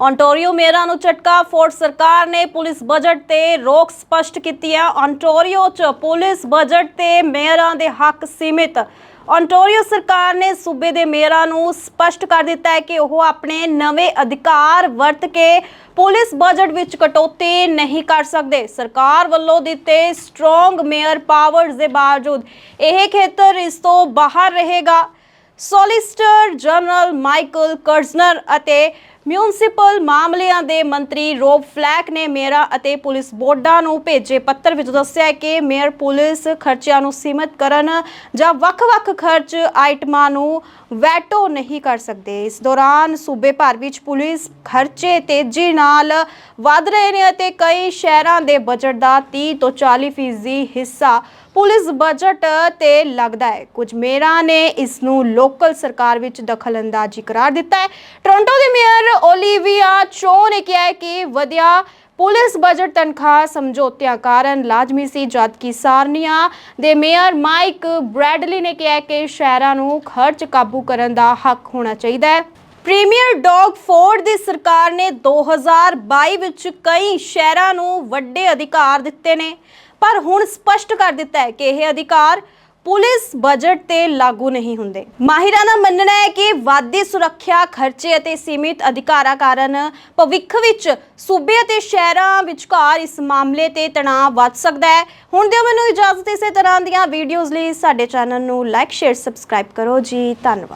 ontario ਮੇਅਰਾਂ ਨੂੰ ਝਟਕਾ Ford ਸਰਕਾਰ ਨੇ ਪੁਲਿਸ ਬਜਟ ਤੇ ਰੋਕ ਸਪਸ਼ਟ ਕੀਤੀ ਹੈ। ontario 'ਚ ਪੁਲਿਸ ਬਜਟ ਤੇ ਮੇਅਰਾਂ ਦੇ ਹੱਕ ਸੀਮਿਤ। ontario ਸਰਕਾਰ ਨੇ ਸੂਬੇ ਦੇ ਮੇਅਰਾਂ ਨੂੰ ਸਪਸ਼ਟ ਕਰ ਦਿੱਤਾ ਹੈ ਕਿ ਉਹ ਆਪਣੇ ਨਵੇਂ ਅਧਿਕਾਰ ਵਰਤ ਕੇ ਪੁਲਿਸ ਬਜਟ ਵਿੱਚ ਕਟੌਤੀ ਨਹੀਂ ਕਰ ਸਕਦੇ। ਸਰਕਾਰ ਵੱਲੋਂ ਦਿੱਤੇ ਸਟਰੋਂਗ ਮੇਅਰ ਪਾਵਰਸ ਦੇ ਬਾਵਜੂਦ ਇਹ ਖੇਤਰ ਇਸ ਤੋਂ ਬਾਹਰ ਰਹੇਗਾ। ਸੋਲਿਸਟਰ ਜਨਰਲ ਮਾਈਕਲ ਕਰਜ਼ਨਰ ਅਤੇ ਮਿਊਨਿਸਪਲ ਮਾਮਲਿਆਂ ਦੇ ਮੰਤਰੀ ਰੋਬ ਫਲੈਕ ਨੇ ਮੇਅਰਾਂ ਅਤੇ ਪੁਲਿਸ ਬੋਰਡਾਂ ਨੂੰ ਭੇਜੇ ਪੱਤਰ ਵਿੱਚ ਦੱਸਿਆ ਕਿ ਮੇਅਰ ਪੁਲਿਸ ਖਰਚਿਆਂ ਨੂੰ ਸੀਮਿਤ ਕਰਨ ਜਾਂ ਵੱਖ-ਵੱਖ ਖਰਚ ਆਈਟਮਾਂ ਨੂੰ ਵੈਟੋ ਨਹੀਂ ਕਰ ਸਕਦੇ। ਇਸ ਦੌਰਾਨ ਸੂਬੇ ਭਰ ਵਿੱਚ ਪੁਲਿਸ ਖਰਚੇ ਤੇਜ਼ੀ ਨਾਲ ਵਧ ਰਹੇ ਨੇ ਅਤੇ ਕਈ ਸ਼ਹਿਰਾਂ ਦੇ ਬਜਟ ਦਾ 30 ਤੋਂ 40% ਫੀਸਦੀ ਹਿੱਸਾ ਪੁਲਿਸ ਬਜਟ ਤੇ ਲੱਗਦਾ ਹੈ। ਕੁਝ ਮੇਅਰਾਂ ਨੇ ਇਸ ਨੂੰ ਲੋਕਲ ਸਰਕਾਰ ਵਿੱਚ ਦਖਲਅੰਦਾਜ਼ੀ ਕਰਾਰ ਦਿੱਤਾ ਹੈ। ਟੋਰਾਂਟੋ ਦੇ ਮੇਅਰ ਓਲੀਵੀਆ ਚੋ ਨੇ ਕਿਹਾ ਹੈ ਪੁਲਿਸ ਬਜਟ ਤਨਖਾਹ ਸਮਝੌਤਿਆਂ ਕਾਰਨ ਲਾਜ਼ਮੀ ਸੀ ਜਦਕਿ ਸਾਰਨੀਆ ਦੇ ਮੇਅਰ ਮਾਈਕ ਬ੍ਰੈਡਲੀ ਨੇ ਕਿਹਾ ਕਿ ਸ਼ਹਿਰਾਂ ਨੂੰ ਖਰਚ ਕਾਬੂ ਕਰਨ ਦਾ ਹੱਕ ਹੋਣਾ ਚਾਹੀਦਾ ਹੈ। ਪ੍ਰੀਮੀਅਰ ਡੌਗ ਫੋਰਡ ਦੀ ਸਰਕਾਰ ਨੇ 2022 ਵਿੱਚ ਕਈ ਸ਼ਹਿਰਾਂ ਨੂੰ ਵੱਡੇ ਅਧਿਕਾਰ ਦਿੱਤੇ ਨੇ, ਪਰ ਹੁਣ ਸਪਸ਼ਟ ਕਰ ਦਿੱਤਾ ਹੈ ਕਿ ਇਹ ਅਧਿਕਾਰ ਪੁਲਿਸ ਬਜਟ ਤੇ ਲਾਗੂ ਨਹੀਂ ਹੁੰਦੇ। ਮਾਹਿਰਾਂ ਦਾ ਮੰਨਣਾ ਹੈ ਕਿ ਵਾਧੇ ਸੁਰੱਖਿਆ ਖਰਚੇ ਅਤੇ ਸੀਮਿਤ ਅਧਿਕਾਰਾਂ ਕਾਰਨ ਭਵਿੱਖ ਵਿੱਚ ਸੂਬੇ ਅਤੇ ਸ਼ਹਿਰਾਂ ਵਿਚਕਾਰ ਇਸ ਮਾਮਲੇ ਤੇ ਤਣਾਅ ਵੱਧ ਸਕਦਾ ਹੈ। ਹੁਣ ਦਿਓ ਮੈਨੂੰ ਇਜਾਜ਼ਤ ਇਸੇ ਤਰ੍ਹਾਂ ਦੀਆਂ ਵੀਡੀਓਜ਼ ਲਈ ਸਾਡੇ ਚੈਨਲ ਨੂੰ ਲਾਈਕ ਸ਼ੇਅਰ ਸਬਸਕ੍ਰਾਈਬ ਕਰੋ ਜੀ। ਧੰਨਵਾਦ।